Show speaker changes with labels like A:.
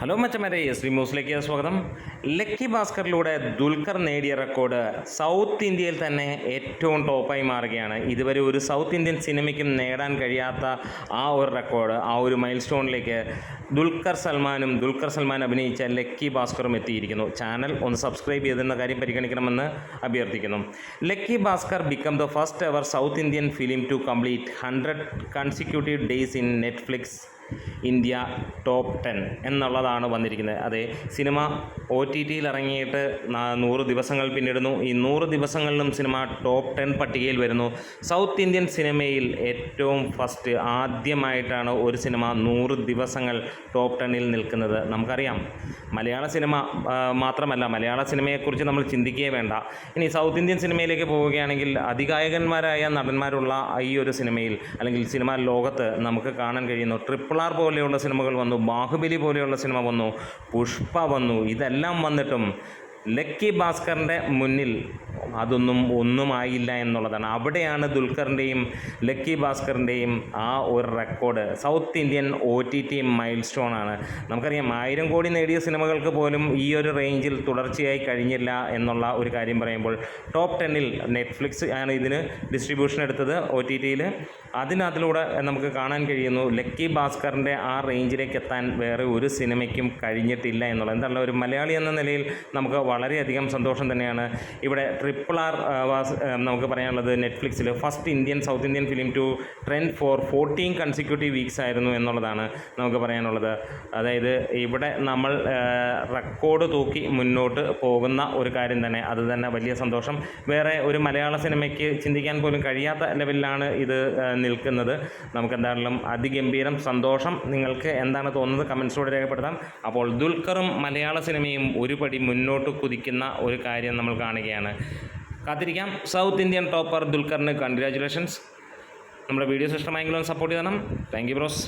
A: Hello മച്ചമാരെ Shri ന്യൂസിലേക്ക് സ്വാഗതം. Lucky ഭാസ്കറിലൂടെ Dulquer നേടിയ റെക്കോർഡ് സൗത്ത് ഇന്ത്യയിൽ തന്നെ ഏറ്റവും ടോപ്പായി മാറുകയാണ്. ഇതുവരെ ഒരു സൗത്ത് ഇന്ത്യൻ സിനിമയ്ക്കും നേടാൻ കഴിയാത്ത ആ ഒരു റെക്കോർഡ് ആ ഒരു മൈൽ സ്റ്റോണിലേക്ക് ദുൽഖർ സൽമാനും ദുൽഖർ സൽമാൻ അഭിനയിച്ച ലക്കി ഭാസ്കറും എത്തിയിരിക്കുന്നു. ചാനൽ ഒന്ന് സബ്സ്ക്രൈബ് ചെയ്തെന്ന കാര്യം പരിഗണിക്കണമെന്ന് അഭ്യർത്ഥിക്കുന്നു. Lucky Bhaskar become the first ever South Indian film to complete hundred consecutive days in Netflix India top ten എന്നുള്ളതാണ് വന്നിരിക്കുന്നത്. അതെ സിനിമ ഒ ടി ടിയിൽ ഇറങ്ങിയിട്ട് നൂറ് ദിവസങ്ങൾ പിന്നിടുന്നു. ഈ നൂറ് ദിവസങ്ങളിലും സിനിമ ടോപ്പ് ടെൻ പട്ടികയിൽ വരുന്നു. സൗത്ത് ഇന്ത്യൻ സിനിമയിൽ ഏറ്റവും ഫസ്റ്റ് ആദ്യമായിട്ടാണ് ഒരു സിനിമ നൂറ് ദിവസങ്ങൾ ടോപ്പ് ടെന്നിൽ നിൽക്കുന്നത്. നമുക്കറിയാം മലയാള സിനിമ മാത്രമല്ല മലയാള സിനിമയെക്കുറിച്ച് നമ്മൾ ചിന്തിക്കുകയേ വേണ്ട. ഇനി സൗത്ത് ഇന്ത്യൻ സിനിമയിലേക്ക് പോവുകയാണെങ്കിൽ അതികായകന്മാരായ നടന്മാരുള്ള ഈ ഒരു സിനിമയിൽ അല്ലെങ്കിൽ സിനിമാ ലോകത്ത് നമുക്ക് കാണാൻ കഴിയുന്നു. ട്രിപ്പിൾ ആർ പോലെയുള്ള സിനിമകൾ വന്നു ബാഹുബലി പോലെയുള്ള സിനിമ വന്നു പുഷ്പ വന്നു. ഇതെല്ലാം വന്നിട്ടും ലക്കി ഭാസ്കറിന്റെ മുന്നിൽ അതൊന്നും ഒന്നുമായില്ല എന്നുള്ളതാണ്. അവിടെയാണ് ദുൽഖറിന്റെയും ലക്കി ഭാസ്കറിന്റെയും ആ ഒരു record South Indian O T T milestone ആണ്. നമുക്കറിയാം ആയിരം കോടി നേടിയ സിനിമകൾക്ക് പോലും ഈ ഒരു റേഞ്ചിൽ തുടർച്ചയായി കഴിഞ്ഞില്ല എന്നുള്ള ഒരു കാര്യം പറയുമ്പോൾ ടോപ്പ് ടെന്നിൽ നെറ്റ്ഫ്ലിക്സ് ആണ് ഇതിന് ഡിസ്ട്രിബ്യൂഷൻ എടുത്തത് ഒ ടി ടിയിൽ അതിനകത്തിലൂടെ നമുക്ക് കാണാൻ കഴിയുന്നു ലക്കി ഭാസ്കറിന്റെ ആ റേഞ്ചിലേക്ക് എത്താൻ വേറെ ഒരു സിനിമയ്ക്കും കഴിഞ്ഞിട്ടില്ല എന്നുള്ളത്. എന്താണ് ഒരു മലയാളി എന്ന നിലയിൽ നമുക്ക് വളരെയധികം സന്തോഷം തന്നെയാണ്. ഇവിടെ ട്രിപ്പിൾ ആർ വാസ് നമുക്ക് പറയാനുള്ളത് നെറ്റ്ഫ്ലിക്സിൽ first Indian South Indian film to trend for fourteen consecutive weeks ആയിരുന്നു എന്നുള്ളതാണ് നമുക്ക് പറയാനുള്ളത്. അതായത് ഇവിടെ നമ്മൾ റെക്കോർഡ് തൂക്കി മുന്നോട്ട് പോകുന്ന ഒരു കാര്യം തന്നെ. അത് തന്നെ വലിയ സന്തോഷം. വേറെ ഒരു മലയാള സിനിമയ്ക്ക് ചിന്തിക്കാൻ പോലും കഴിയാത്ത ലെവലിലാണ് ഇത് ആ, നിൽക്കുന്നത്. നമുക്ക് എന്തായാലും അതിഗംഭീരം സന്തോഷം. നിങ്ങൾക്ക് എന്താണ് തോന്നുന്നത്? കമൻസിലൂടെ രേഖപ്പെടുത്താം. അപ്പോൾ ദുൽഖറും മലയാള സിനിമയും ഒരു പടി മുന്നോട്ട് കുതിക്കുന്ന ഒരു കാര്യം നമ്മൾ കാണുകയാണ്. കാത്തിരിക്കാം. സൗത്ത് ഇന്ത്യൻ ടോപ്പർ ദുൽഖറിന് കൺഗ്രാറ്റുലേഷൻസ് നമ്മുടെ വീഡിയോസ് ഇഷ്ടമായെങ്കിലും സപ്പോർട്ട് ചെയ്യണം താങ്ക് യു ബ്രോസ്